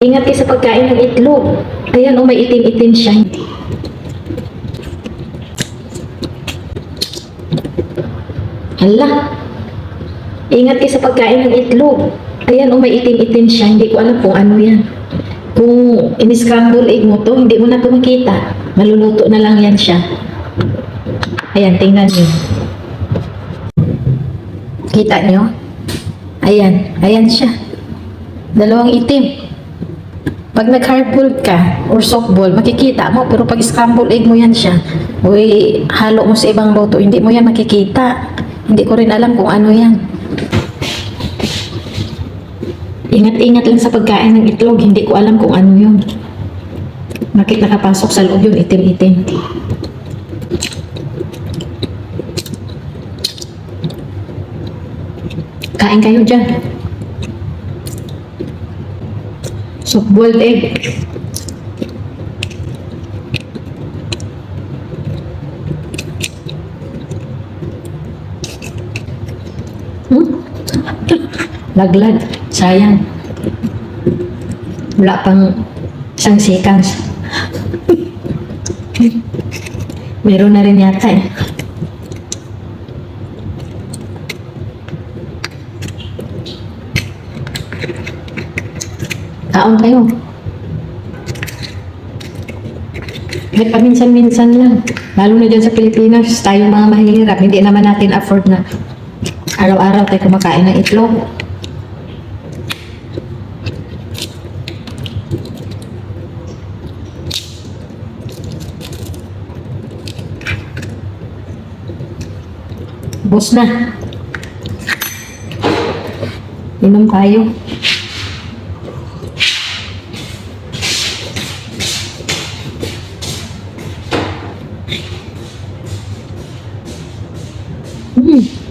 Ingat kayo sa pagkain ng itlog. Ayan, oh, may itim-itim siya. Hala. Ingat kayo sa pagkain ng itlog. Ayan, oh, may itim-itim siya. Hindi ko alam kung ano yan. Kung in-scramble egg mo to, hindi mo na ito makita. Maluluto na lang yan siya. Ayan, tingnan niyo. Kita niyo? Ayan, ayan siya. Dalawang itim. Pag nag-hardboiled ka or softball, makikita mo. Pero pag scramble egg mo yan siya, uy, halo mo sa ibang luto, hindi mo yan makikita. Hindi ko rin alam kung ano yan. Ingat-ingat lang sa pagkain ng itlog, hindi ko alam kung ano yun. Bakit nakapasok sa loob yun, itim-itim. Kain kayo dyan. Soft-boiled egg. Hmm? Laglag. Sayang. Wala pang isang seconds. Meron na rin yata eh. Kaon kayo. Kahit paminsan-minsan lang. Lalo na dyan sa Pilipinas, tayo mga mahihirap. Hindi naman natin afford na araw-araw tayo kumakain ng itlog. Bus na. Inom tayo. Hmm.